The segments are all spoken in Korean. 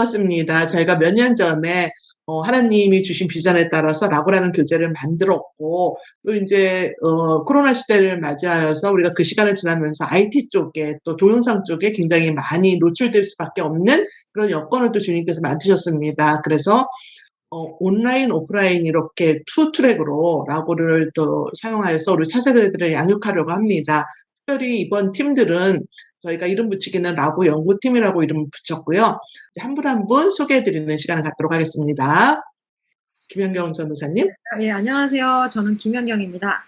네, 반갑습니다. 저희가 몇 년 전에 어, 하나님이 주신 비전에 따라서 라고라는 교재를 만들었고 또 이제 어, 코로나 시대를 맞이하여서 우리가 그 시간을 지나면서 IT 쪽에 또 동영상 쪽에 굉장히 많이 노출될 수밖에 없는 그런 여건을 또 주님께서 만드셨습니다. 그래서 어, 온라인, 오프라인 이렇게 투 트랙으로 라고를 또 사용하여서 우리 차세대들을 양육하려고 합니다. 특별히 이번 팀들은 저희가 이름 붙이기는 라고 연구팀이라고 이름 붙였고요. 한 분 한 분 소개해드리는 시간을 갖도록 하겠습니다. 김현경 전도사님. 예, 안녕하세요. 저는 김현경입니다.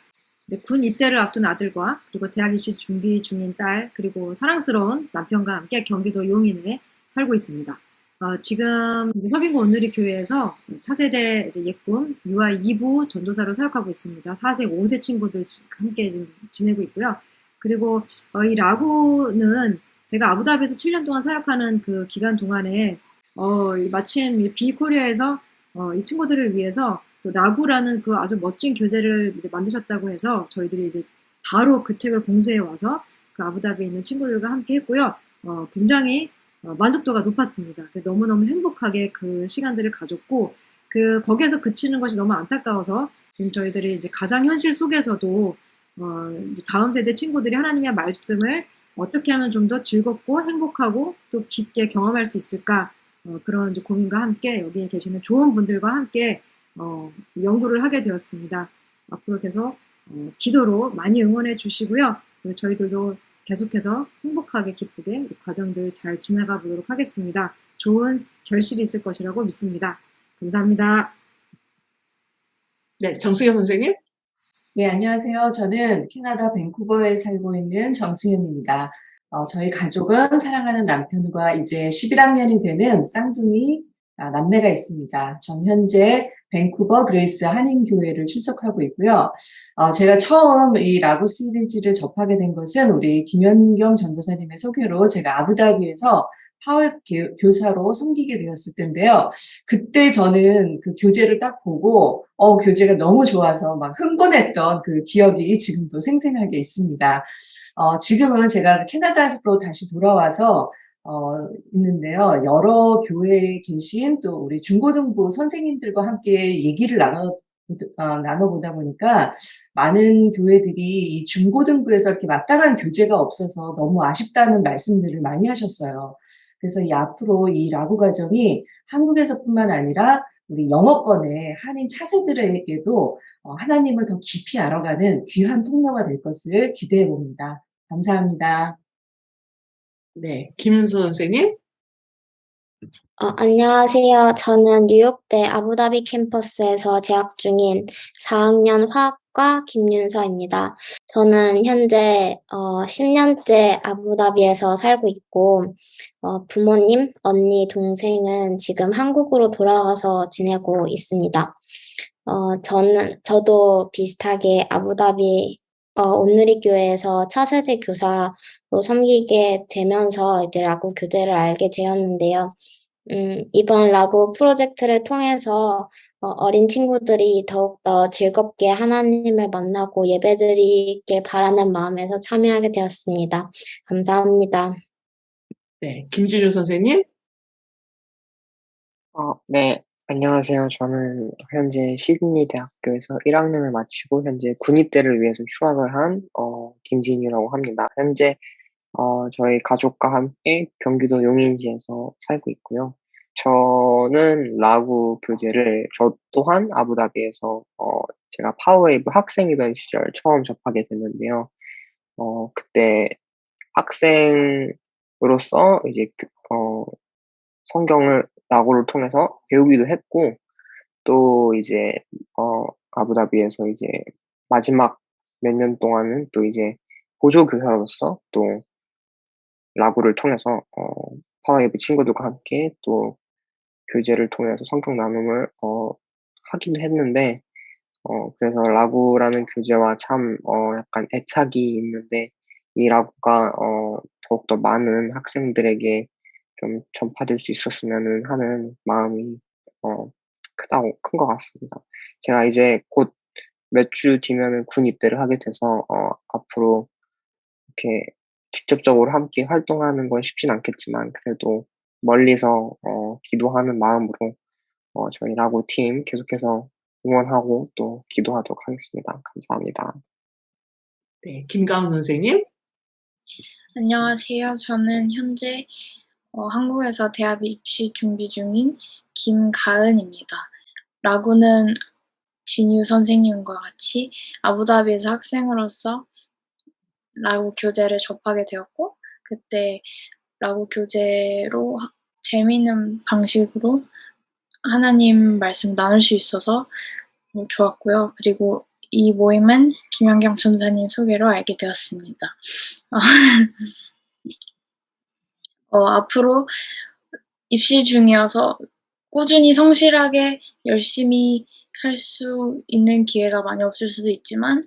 이제 군 입대를 앞둔 아들과 그리고 대학 입시 준비 중인 딸 그리고 사랑스러운 남편과 함께 경기도 용인에 살고 있습니다. 어, 지금 서빙고 온누리 교회에서 차세대 이제 예꿈 유아 2부 전도사로 사역하고 있습니다. 4세, 5세 친구들 함께 지내고 있고요. 그리고 어, 이 라구는 제가 아부다비에서 7년 동안 사역하는 그 기간 동안에 어, 마침 비코리아에서 어, 이 친구들을 위해서 또 라구라는 그 아주 멋진 교재를 이제 만드셨다고 해서 저희들이 이제 바로 그 책을 공수해 와서 그 아부다비에 있는 친구들과 함께 했고요. 어, 굉장히 어, 만족도가 높았습니다. 너무너무 행복하게 그 시간들을 가졌고 그 거기에서 그치는 것이 너무 안타까워서 지금 저희들이 이제 가상 현실 속에서도 어, 다음 세대 친구들이 하나님의 말씀을 어떻게 하면 좀 더 즐겁고 행복하고 또 깊게 경험할 수 있을까 어, 그런 고민과 함께 여기에 계시는 좋은 분들과 함께 어, 연구를 하게 되었습니다. 앞으로 계속 어, 기도로 많이 응원해 주시고요. 저희들도 계속해서 행복하게 기쁘게 과정들 잘 지나가 보도록 하겠습니다. 좋은 결실이 있을 것이라고 믿습니다. 감사합니다. 네, 정수경 선생님. 네, 안녕하세요. 저는 캐나다 밴쿠버에 살고 있는 정승현입니다. 어, 저희 가족은 사랑하는 남편과 이제 11학년이 되는 쌍둥이 아, 남매가 있습니다. 전 현재 밴쿠버 그레이스 한인교회를 출석하고 있고요. 어, 제가 처음 이 라고 시리즈를 접하게 된 것은 우리 김현경 전도사님의 소개로 제가 아부다비에서 파월 교사로 섬기게 되었을 텐데요. 그때 저는 그 교재를 딱 보고 어 교재가 너무 좋아서 막 흥분했던 그 기억이 지금도 생생하게 있습니다. 어, 지금은 제가 캐나다로 다시 돌아와서 어, 있는데요. 여러 교회에 계신 또 우리 중고등부 선생님들과 함께 얘기를 나눠 어, 나눠보다 보니까 많은 교회들이 이 중고등부에서 이렇게 마땅한 교재가 없어서 너무 아쉽다는 말씀들을 많이 하셨어요. 그래서 이 앞으로 이 라구 과정이 한국에서뿐만 아니라 우리 영어권의 한인 차세들에게도 어, 하나님을 더 깊이 알아가는 귀한 통로가 될 것을 기대해 봅니다. 감사합니다. 네, 김은수 선생님. 어, 안녕하세요. 저는 뉴욕대 아부다비 캠퍼스에서 재학 중인 4학년 화학 과 김윤서입니다. 저는 현재 어, 10년째 아부다비에서 살고 있고 어, 부모님, 언니, 동생은 지금 한국으로 돌아가서 지내고 있습니다. 어, 저는, 저도 비슷하게 아부다비, 어, 온누리 교회에서 차세대 교사로 섬기게 되면서 이제 라고 교재를 알게 되었는데요. 음, 이번 라고 프로젝트를 통해서 어, 어린 친구들이 더욱더 즐겁게 하나님을 만나고 예배드리길 바라는 마음에서 참여하게 되었습니다. 감사합니다. 네, 김진유 선생님. 어, 네, 안녕하세요. 저는 현재 시드니 대학교에서 1학년을 마치고 현재 군입대를 위해서 휴학을 한 어, 김진유라고 합니다. 현재 어, 저희 가족과 함께 경기도 용인시에서 살고 있고요. 저는 라구 교재를 저 또한 아부다비에서 어, 제가 파워웨이브 학생이던 시절 처음 접하게 됐는데요. 어, 그때 학생 으로서 이제 그, 어, 성경을 라고를 통해서 배우기도 했고 또 이제 어, 아부다비에서 이제 마지막 몇 년 동안은 또 이제 보조 교사로서 또 라구를 통해서 어, 파워웨이브 친구들과 함께 또 교재를 통해서 성경 나눔을 어, 하기도 했는데 어, 그래서 라구라는 교재와 참 어, 약간 애착이 있는데 이 라구가 어, 더욱더 많은 학생들에게 좀 전파될 수 있었으면 하는 마음이 어, 크다고 큰 것 같습니다. 제가 이제 곧 몇 주 뒤면은 군 입대를 하게 돼서 어, 앞으로 이렇게 직접적으로 함께 활동하는 건 쉽진 않겠지만 그래도 멀리서 어, 기도하는 마음으로 어, 저희 라고 팀 계속해서 응원하고 또 기도하도록 하겠습니다. 감사합니다. 네, 김가은 선생님. 안녕하세요. 저는 현재 어, 한국에서 대학 입시 준비 중인 김가은입니다. 라구는 진유 선생님과 같이 아부다비에서 학생으로서 라구 교재를 접하게 되었고, 그때 라구 교재로 하- 재미있는 방식으로 하나님 말씀 나눌 수 있어서 어, 좋았고요. 그리고 이 모임은 김연경 전사님 소개로 알게 되었습니다. 어, 앞으로 입시 중이어서 꾸준히 성실하게 열심히 할 수 있는 기회가 많이 없을 수도 있지만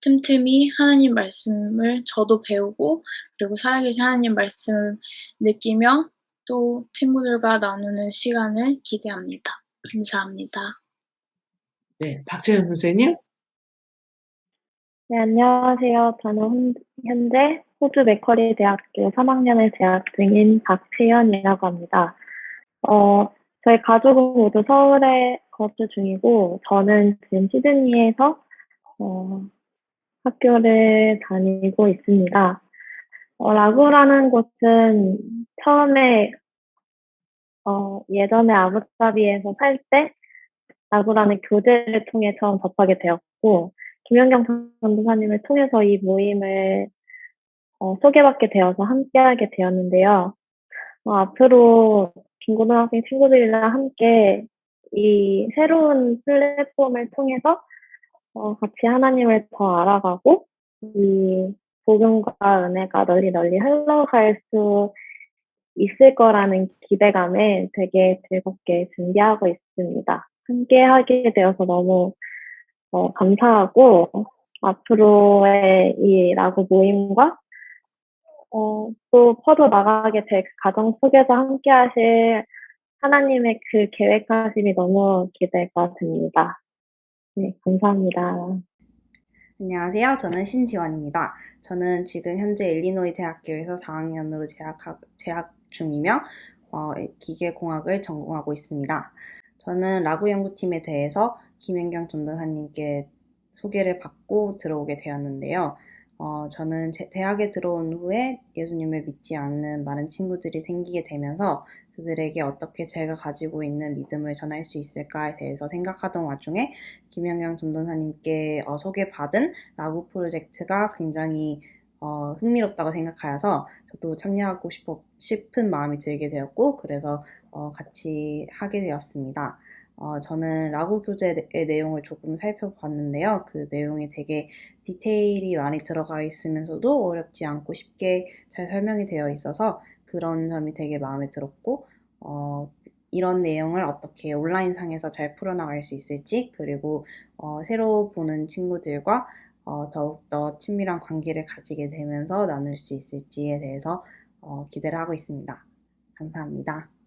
틈틈이 하나님 말씀을 저도 배우고 그리고 살아계신 하나님 말씀을 느끼며 또 친구들과 나누는 시간을 기대합니다. 감사합니다. 네, 박재현 선생님. 네, 안녕하세요. 저는 혼- 현재 호주 맥커리 대학교 3학년에 재학 중인 박채연이라고 합니다. 어, 저희 가족은 모두 서울에 거주 중이고, 저는 지금 시드니에서, 어, 학교를 다니고 있습니다. 어, 라구라는 곳은 처음에, 어, 예전에 아부다비에서 살 때, 라구라는 교재를 통해 처음 접하게 되었고, 김연경 전도사님을 통해서 이 모임을 어, 소개받게 되어서 함께하게 되었는데요. 어, 앞으로 중고등학생 친구들이랑 함께 이 새로운 플랫폼을 통해서 어, 같이 하나님을 더 알아가고 이 복음과 은혜가 널리 널리 흘러갈 수 있을 거라는 기대감에 되게 즐겁게 준비하고 있습니다. 함께 하게 되어서 너무 어, 감사하고 앞으로의 이 라고 모임과 어, 또 퍼져 나가게 될 가정 속에서 함께 하실 하나님의 그 계획하심이 너무 기대가 됩니다. 네, 감사합니다. 안녕하세요. 저는 신지원입니다. 저는 지금 현재 일리노이 대학교에서 4학년으로 재학, 재학 중이며 어, 기계공학을 전공하고 있습니다. 저는 라구 연구팀에 대해서 김연경 전도사님께 소개를 받고 들어오게 되었는데요. 어, 저는 제 대학에 들어온 후에 예수님을 믿지 않는 많은 친구들이 생기게 되면서 그들에게 어떻게 제가 가지고 있는 믿음을 전할 수 있을까에 대해서 생각하던 와중에 김연경 전도사님께 어, 소개받은 라구 프로젝트가 굉장히 어, 흥미롭다고 생각하여서 저도 참여하고 싶어, 싶은 마음이 들게 되었고 그래서 어, 같이 하게 되었습니다. 어, 저는 라구 교재의 내용을 조금 살펴봤는데요. 그 내용이 되게 디테일이 많이 들어가 있으면서도 어렵지 않고 쉽게 잘 설명이 되어 있어서 그런 점이 되게 마음에 들었고, 어, 이런 내용을 어떻게 온라인상에서 잘 풀어나갈 수 있을지, 그리고 어, 새로 보는 친구들과 어, 더욱더 친밀한 관계를 가지게 되면서 나눌 수 있을지에 대해서 어, 기대를 하고 있습니다. 감사합니다.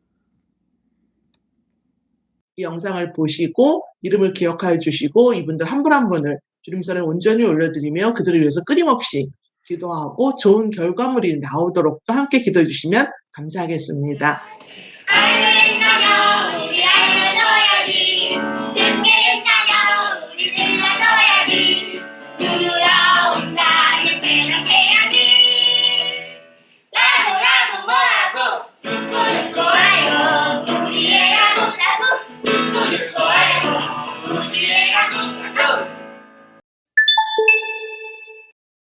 이 영상을 보시고 이름을 기억하여 주시고 이분들 한분한 분을 주님선에 온전히 올려드리며 그들을 위해서 끊임없이 기도하고 좋은 결과물이 나오도록 또 함께 기도해 주시면 감사하겠습니다.